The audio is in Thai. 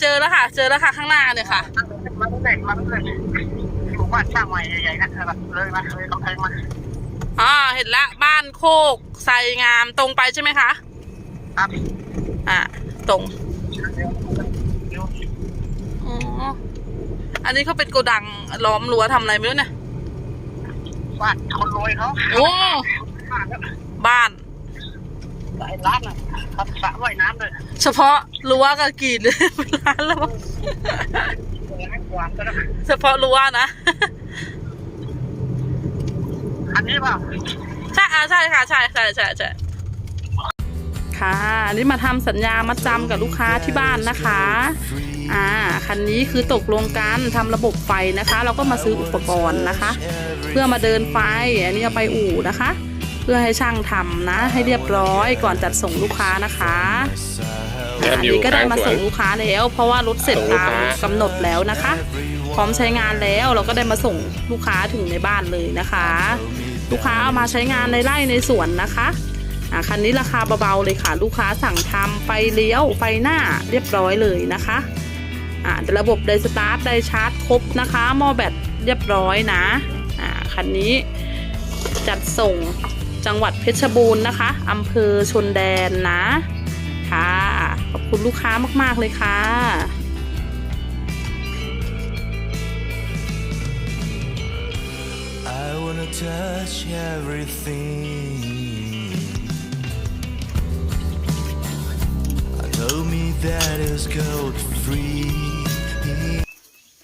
เจอแล้วค่ะ เจอแล้วค่ะข้างหน้าเนี่ยค่ะมาตั้งแต่มาตั้งแต่หมู่บ้านสร้างใหม่ใหญ่ๆนะเลยมาเลยกำแพงมาอ๋อเห็นละบ้านโคกไซงามตรงไปใช่ไหมคะครับอ่าตรงอ๋ออันนี้เขาเป็นโกดังล้อมรั้วทำอะไรไม่รู้เนี่ยบ้านคนรวยเขาโอ้บ้านายล้านอะสระว่ายน้ำเลยเฉพาะรั้วก็กรีดเลยเป็นล้านแล้วมั้งล้กว่าก็แล้เฉพาะรั้วนะ อันนี้เปล่าใช่อ่าใช่ค่ะใช่ใช่ใช่ใช่ค่ะอันนี้มาทำสัญญามัดจำกับลูกค้าที่บ้านนะคะ อ่า คันนี้คือตกลงกันทำระบบไฟนะคะ เราก็มาซื้ออุปกรณ์นะคะ เพื่อมาเดินไฟ อันนี้เอาไปอู่นะคะ เพื่อให้ช่างทำนะ ให้เรียบร้อยก่อนจัดส่งลูกค้านะคะอันนี้ก็ได้มาส่งลูกค้าแล้ว เพราะว่ารถเสร็จตามกำหนดแล้วนะคะ พร้อมใช้งานแล้วเราก็ได้มาส่งลูกค้าถึงในบ้านเลยนะคะ ลูกค้าเอามาใช้งานในไร่ในสวนนะคะอ่าคันนี้ราคาเบาๆเลยค่ะ ลูกค้าสั่งทำไฟเลี้ยวไฟหน้าเรียบร้อยเลยนะคะอ่าระบบไดสตาร์ทไดชาร์จครบนะคะหม้อแบตเรียบร้อยนะอ่าคันนี้จัดส่ง จังหวัดเพชรบูรณ์นะคะอำเภอชนแดนนะ ค่ะ ขอบคุณลูกค้ามากๆเลยค่ะ I wanna touch everything. I told me that is gold free.